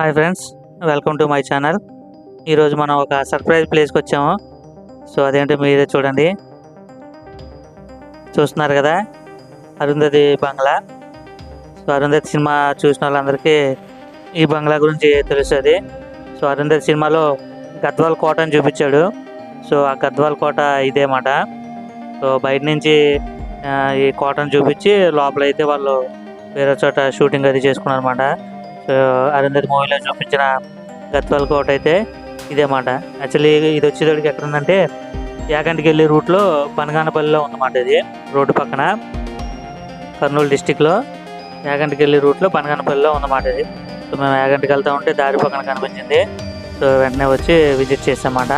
Hi friends welcome to my channel. ఈరోజు మనం ఒక సర్ప్రైజ్ ప్లేస్కి వచ్చాము. సో అదేంటో మీరే చూడండి. చూస్తున్నారు కదా Arundhati bungalow. So Arundhati cinema చూసిన వాళ్ళందరికీ ఈ బంగ్లా గురించి తెలుస్తుంది. సో అరుంధతి సినిమాలో గద్వాల్ కోట అని చూపించాడు. సో ఆ గద్వాల్ కోట ఇదేమాట సో బయట నుంచి ఈ కోటను చూపించి లోపల అయితే వాళ్ళు వేరే చోట షూటింగ్ అది చేసుకున్నారన్నమాట. అరుంధతి మూవీలో చూపించిన గత్వాల్ కోట అయితే ఇదే మాట. యాక్చువల్లీ ఇది వచ్చేటోడికి ఎక్కడ ఉందంటే యాగంటికి వెళ్ళే రూట్లో పనగానపల్లిలో ఉందన్నమాట ఇది రోడ్డు పక్కన. కర్నూలు డిస్టిక్లో యాగంటికి వెళ్ళే రూట్లో పనగానపల్లిలో ఉందన్నమాట ఇది. సో మేము యాగంటికి వెళ్తూ ఉంటే దారి పక్కన కనిపించింది. సో వెంటనే వచ్చి విజిట్ చేసామన్నమాట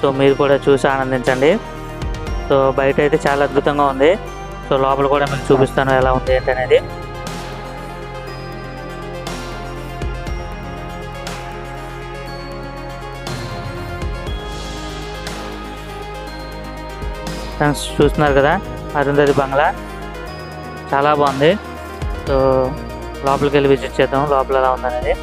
సో మీరు కూడా చూసి ఆనందించండి. సో బయట అయితే చాలా అద్భుతంగా ఉంది. సో లోపల కూడా మీకు చూపిస్తాను ఎలా ఉంది ఏంటి ఫ్రెండ్స్ చూస్తున్నారు కదా అరుంధతి బంగ్లా. చాలా బాగుంది. సో లోపలికి వెళ్ళి విజిట్ చేద్దాం లోపల ఎలా ఉందనేది.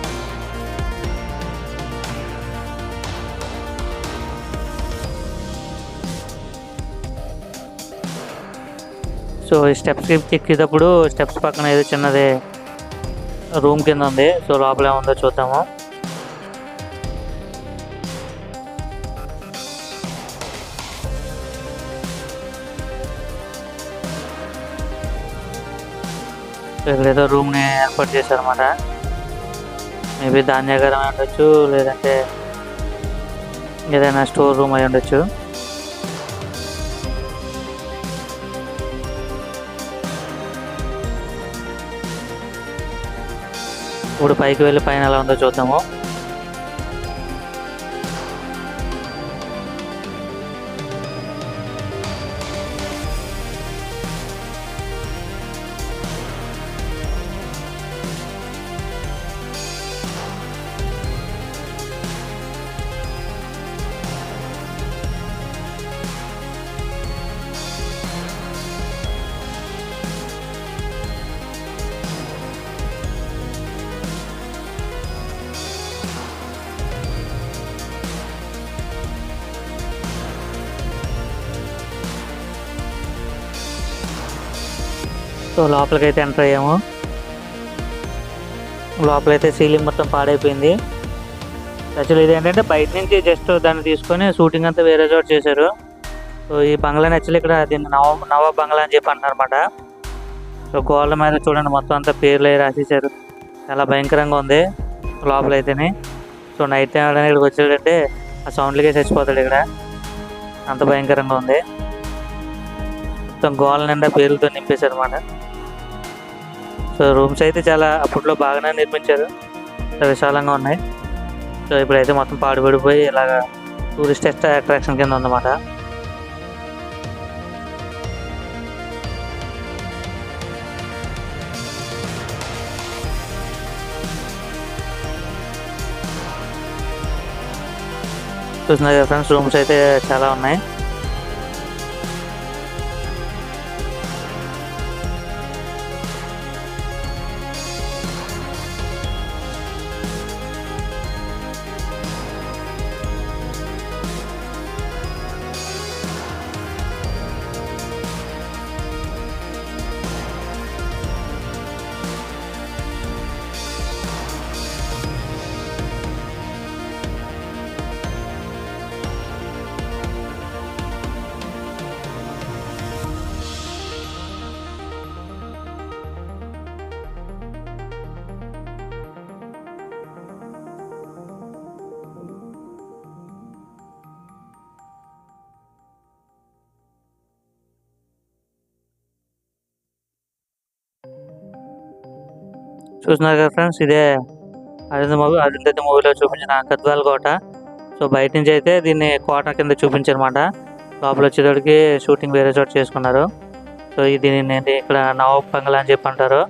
సో ఈ స్టెప్స్ ఎక్కేటప్పుడు స్టెప్స్ పక్కన ఏదో చిన్నది రూమ్ కింద ఉంది. సో లోపల ఏముందో చూద్దాము. ఇక్కడ ఏదో రూమ్ని ఏర్పాటు చేశారన్నమాట. మేబీ ధాన్యాగారం అయి ఉండొచ్చు లేదంటే ఏదైనా స్టోర్ రూమ్ అయి ఉండొచ్చు. ఇప్పుడు పైకి వెళ్ళి పైన ఎలా ఉందో చూద్దాము. సో లోపలికైతే ఎంటర్ అయ్యాము. లోపలైతే సీలింగ్ మొత్తం పాడైపోయింది. యాక్చువల్లీ ఇది ఏంటంటే బయట నుంచి జస్ట్ దాన్ని తీసుకొని షూటింగ్ అంతా వేరే చోట చేశారు. సో ఈ బంగ్లా యాక్చువల్లీ ఇక్కడ దీన్ని నవ నవ బంగ్లా అని చెప్పి అంటారనమాట సో గోళ్ళ మీద చూడండి మొత్తం అంతా పేర్లు రాసేసారు చాలా భయంకరంగా ఉంది లోపలైతేనే. సో నైట్ టైం ఎవరైనా ఇక్కడికి వచ్చాడంటే ఆ సౌండ్లకే చచ్చిపోతాడు ఇక్కడ. అంత భయంకరంగా ఉంది. మొత్తం గోళ్ళ నిండా పేర్లతో నింపేశారు అనమాట సో రూమ్స్ అయితే చాలా అప్పట్లో బాగానే నిర్మించారు. విశాలంగా ఉన్నాయి. సో ఇప్పుడైతే మొత్తం పాడుపడిపోయి ఇలాగా టూరిస్ట్ అట్రాక్షన్ కింద ఉందన్నమాట. చూస్తున్నారు ఫ్రెండ్స్ రూమ్స్ అయితే చాలా ఉన్నాయి. చూస్తున్నారు కదా ఫ్రెండ్స్ ఇదే అరుంధ మూవీ అరుంధతి మూవీలో చూపించిన గద్వాల్ కోట. సో బయట నుంచి అయితే దీన్ని కోట కింద చూపించారన్నమాట. లోపల వచ్చేటోడికి షూటింగ్ వేరే చోట చేసుకున్నారు. సో ఇది నేను ఇక్కడ నవాబ్ బంగ్లా అని చెప్పి అంటారు.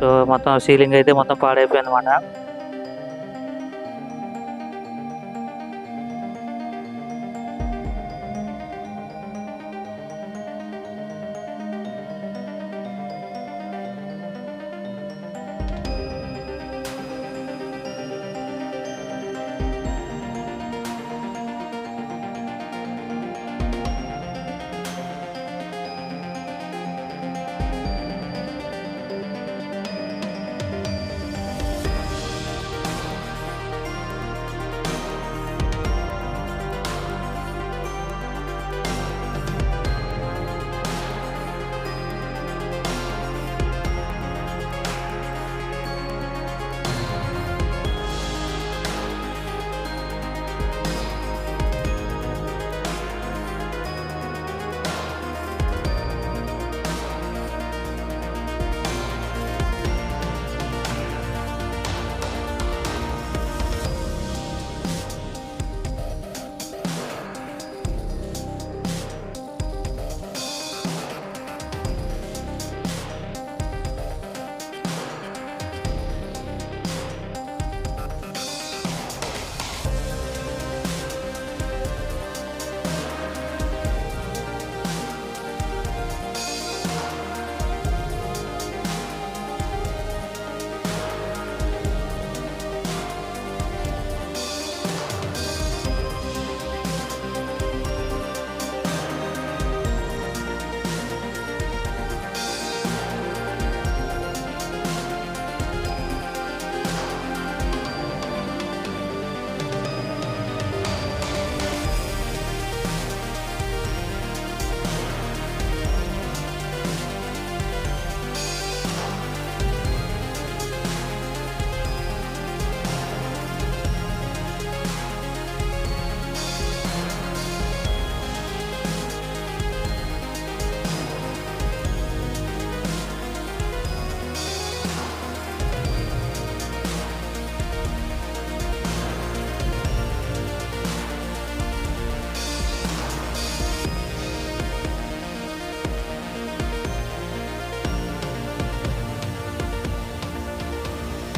సో మొత్తం సీలింగ్ అయితే మొత్తం పాడైపోయింది అనమాట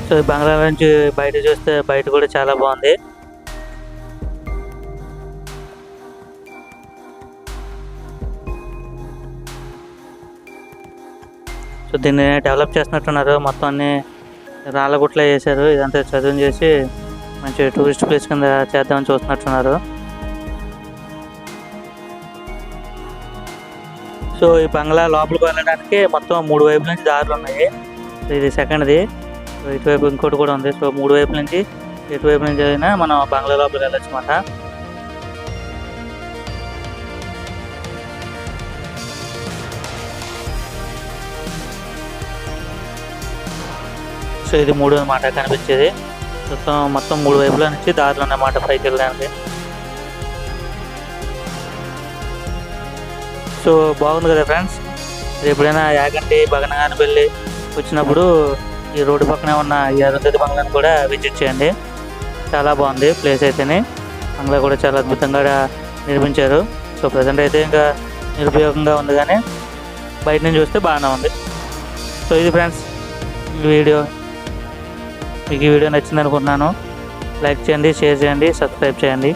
సో ఈ బంగ్లా నుంచి బయట చూస్తే బయట కూడా చాలా బాగుంది. సో దీన్ని డెవలప్ చేస్తున్నట్టున్నారు. మొత్తం అన్ని రాళ్ళ గుట్ల ఇదంతా చదువు చేసి మంచి టూరిస్ట్ ప్లేస్ కింద చేద్దామని చూస్తున్నట్టున్నారు. సో ఈ బంగ్లా లోపలికి వెళ్ళడానికి మొత్తం మూడు వైపుల నుంచి దారులు ఉన్నాయి. ఇది సెకండ్ది. ఇటువైపు ఇంకోటి కూడా ఉంది. సో మూడు వైపు నుంచి ఎటువైపు నుంచి అయినా మనం బంగ్లా లోపలికి వెళ్ళొచ్చు అనమాట సో ఇది మూడు అన్నమాట కనిపించేది. మొత్తం మొత్తం మూడు వైపుల నుంచి దారులు అన్నమాట పైకి వెళ్ళడానికి. సో బాగుంది కదా ఫ్రెండ్స్ ఎప్పుడైనా యాగంటి బగనగాని వెళ్ళి వచ్చినప్పుడు ఈ రోడ్డు పక్కనే ఉన్న ఈ అరుంధతి బంగ్లాని కూడా విజిట్ చేయండి. చాలా బాగుంది ప్లేస్ అయితేనే. బంగ్లా కూడా చాలా అద్భుతంగా నిర్మించారు. సో ప్రజెంట్ అయితే ఇంకా నిరుపయోగంగా ఉంది కానీ బయట నుంచి చూస్తే బాగానే ఉంది. సో ఇది ఫ్రెండ్స్ ఈ వీడియో. మీకు ఈ వీడియో నచ్చింది అనుకుంటున్నాను. లైక్ చేయండి షేర్ చేయండి సబ్స్క్రైబ్ చేయండి.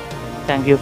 Thank you.